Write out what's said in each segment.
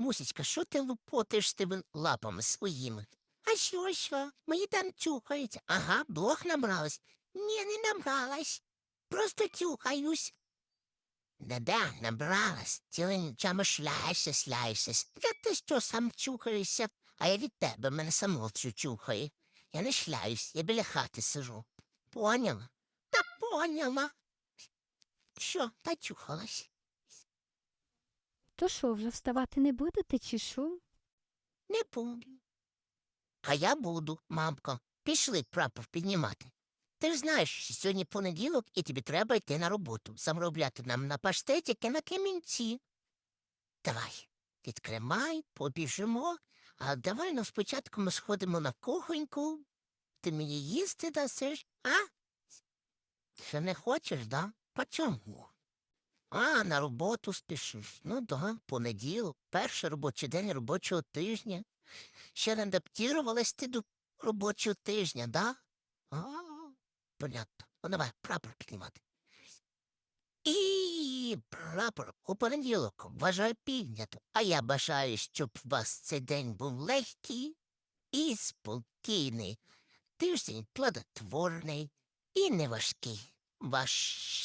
Мусечка, що ти лупотиш тими лапами своїми? А що, що? Мої там тюхаються. Ага, блох набралась. Ні, не набралась. Просто тюхаюсь. Да-да, набралась. Цілими ночами шляєшся, шляєшся. Я ти що сам чухаєшся, а я від тебе мене само чухає. Я не шляюсь, я біля хати сижу. Поняла? Та поняла. Що, та чухалась? То що, вже вставати не будете, чи що? Не буду. А я буду, мамко. Пішли прапор піднімати. Ти ж знаєш, що сьогодні понеділок і тобі треба йти на роботу, замробляти нам на паштетики на камінці. Давай, відкримай, побіжимо, а давай ну спочатку ми сходимо на кухоньку. Ти мені їсти дасиш, а? Ще не хочеш, да? По чому? А, на роботу спішиш. Ну да, понеділок, перший робочий день робочого тижня. Ще не адаптувалась ти до робочого тижня, да? А, понятно. Ну давай, прапор піднімати. І прапор у понеділок вважаю піднято, а я бажаю, щоб у вас цей день був легкий і спокійний, тиждень плодотворний і неважкий. Ваш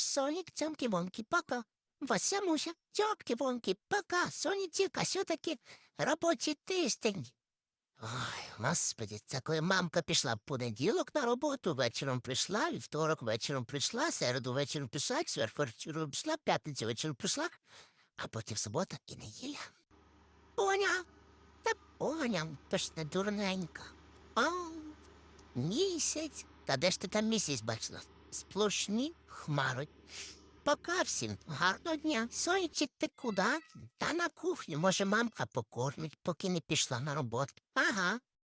Сонік цьомки-вонки пока. Вася Муся, цьомки-вонки пока. Сонічка, все-таки робочий тиждень. Ой, господи, коли мамка пішла в понеділок на роботу, вечором прийшла, вівторок вечором прийшла, середу вечором прийшла, четвер вечором прийшла, п'ятницю вечором прийшла, а потім субота і неділя. Поняв, та поняв, то ж не дурненька. А, місяць. Та де ж ти там місяць бачила? Сплошні хмари. Пока всім гарного дня. Сонечек, ти куди? Та на кухню. Може, мамка покормить, поки не пішла на роботу. Ага,